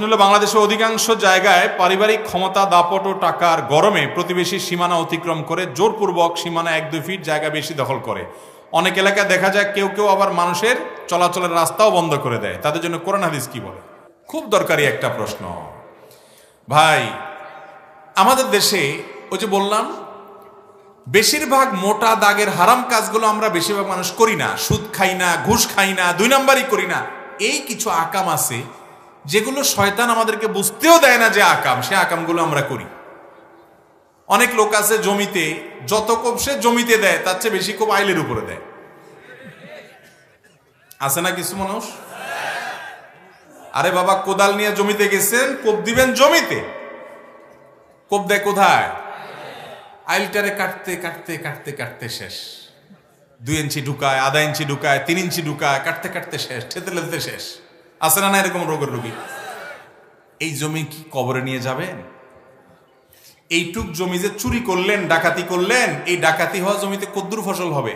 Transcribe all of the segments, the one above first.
বাংলাদেশের অধিকাংশ জায়গায় পারিবারিক ক্ষমতা, দাপট ও টাকার গরমে প্রতিবেশী সীমানা অতিক্রম করে জোরপূর্বক সীমানা এক দুই ফিট জায়গা বেশি দখল করে। অনেক এলাকায় দেখা যায় কেউ কেউ আবার মানুষের চলাচলের রাস্তাও বন্ধ করে দেয়। তাদের জন্য কোরআন হাদিস কি বলে? খুব দরকারি একটা প্রশ্ন। ভাই, আমাদের দেশে ওই যে বললাম, বেশিরভাগ মোটা দাগের হারাম কাজগুলো আমরা বেশিরভাগ মানুষ করি না। সুদ খাই না, ঘুষ খাই না, দুই নাম্বারই করি না। এই কিছু আকাম আছে যেগুলো শয়তান আমাদেরকে বুঝতেও দেয় না যে আকাম, সে আকামগুলো আমরা করি। অনেক লোক আছে জমিতে, যত কোপ সে জমিতে দেয়, তার চেয়ে বেশি কোপ আইলের উপরে দেয়। আছে না কিছু মানুষ? আরে বাবা, কোদাল নিয়ে জমিতে গেছেন, কোপ দিবেন জমিতে। কোপ দেয় কোথায়? আইলটারে কাটতে কাটতে কাটতে কাটতে শেষ। দুই ইঞ্চি ঢুকায়, আধা ইঞ্চি ঢুকায়, তিন ইঞ্চি ঢুকায়, কাটতে কাটতে শেষ, ঠেতে লেতে শেষ। আছে না না এরকম রোগের রোগী? এই জমি কি কবরে নিয়ে যাবেন? এইটুক জমি যে চুরি করলেন, ডাকাতি করলেন, এই ডাকাতি হওয়া জমিতে কদ্দুর ফসল হবে।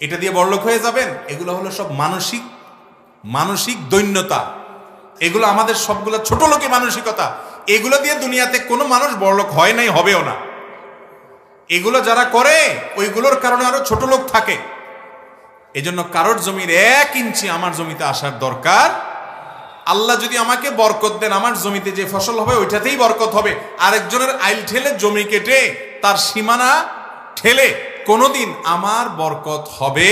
এটা দিয়ে বড়লোক হয়ে যাবেন? এগুলো হলো সব মানসিক মানসিক দৈন্যতা। এগুলো আমাদের সবগুলো ছোট লোকে মানসিকতা। এগুলো দিয়ে দুনিয়াতে কোনো মানুষ বড়লোক হয় নাই, হবেও না। এগুলো যারা করে, ওইগুলোর কারণে আরও ছোট লোক থাকে। এজন্য কারোর জমির এক ইঞ্চি আমার জমিতে আসার দরকার, আল্লাহ যদি আমাকে বরকত দেন, আমার জমিতে যে ফসল হবে ওইটাতেই বরকত হবে। আরেকজনের আইল ঠেলে জমি কেটে, তার সীমানা ঠেলে কোনোদিন আমার বরকত হবে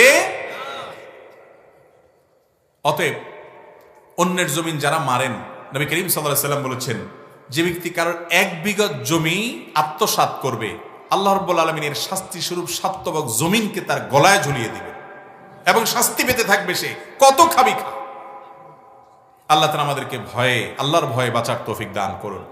অতএব অন্যের জমিন যারা মারেন, নবী করিম সাল্লাম বলেছেন, যে ব্যক্তি কারোর এক বিগত জমি আত্মসাৎ করবে, আল্লাহ রব্বুল আলমিনের শাস্তি স্বরূপ সাত্তবক জমিনকে তার গলায় ঝুলিয়ে দিবে এবং শাস্তি পেতে থাকবে সে। কত খাবি খা। আল্লাহ তালা আমাদেরকে ভয়ে, আল্লাহর ভয়ে বাঁচার তৌফিক দান করুন।